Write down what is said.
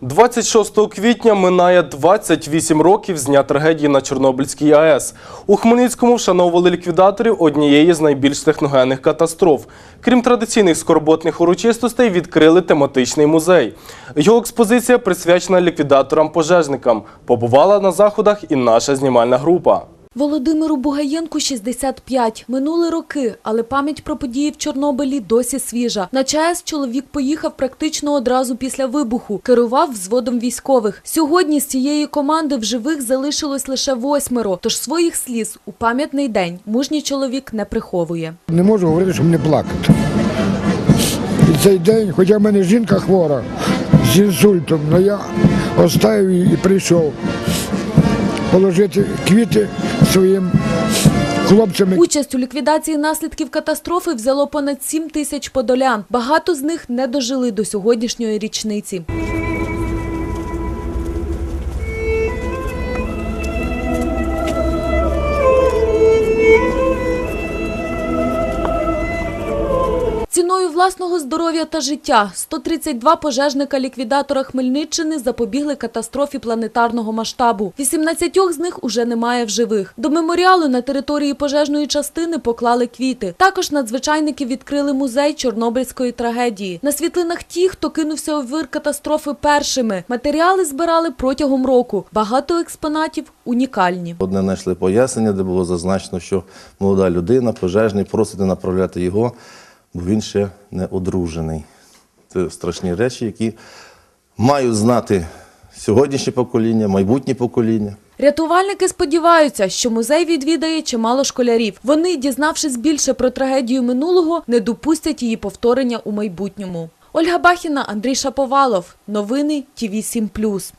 26 квітня минає 28 років з дня трагедії на Чорнобильській АЕС. У Хмельницькому вшановували ліквідаторів однієї з найбільш техногенних катастроф. Крім традиційних скорботних урочистостей, відкрили тематичний музей. Його експозиція присвячена ліквідаторам-пожежникам. Побувала на заходах і наша знімальна група. Володимиру Бугаєнку 65. Минули роки, але пам'ять про події в Чорнобилі досі свіжа. На ЧАЕС чоловік поїхав практично одразу після вибуху. Керував взводом військових. Сьогодні з цієї команди в живих залишилось лише восьмеро. Тож своїх сліз у пам'ятний день мужній чоловік не приховує. Не можу говорити, щоб не плакати. І цей день, хоча в мене жінка хвора з інсультом, але я оставив і прийшов положити квіти своїм хлопцям. Участь у ліквідації наслідків катастрофи взяло понад 7 тисяч подолян. Багато з них не дожили до сьогоднішньої річниці. Ціною власного здоров'я та життя 132 пожежника-ліквідатора Хмельниччини запобігли катастрофі планетарного масштабу. 18 з них уже немає в живих. До меморіалу на території пожежної частини поклали квіти. Також надзвичайники відкрили музей Чорнобильської трагедії. На світлинах ті, хто кинувся у вир катастрофи першими. Матеріали збирали протягом року. Багато експонатів унікальні. Одне знайшли пояснення, де було зазначено, що молода людина, пожежний, просить не направляти його, бо він ще не одружений. Це страшні речі, які мають знати сьогоднішнє покоління, майбутнє покоління. Рятувальники сподіваються, що музей відвідає чимало школярів. Вони, дізнавшись більше про трагедію минулого, не допустять її повторення у майбутньому. Ольга Бахіна, Андрій Шаповалов. Новини ТІВІ 7+.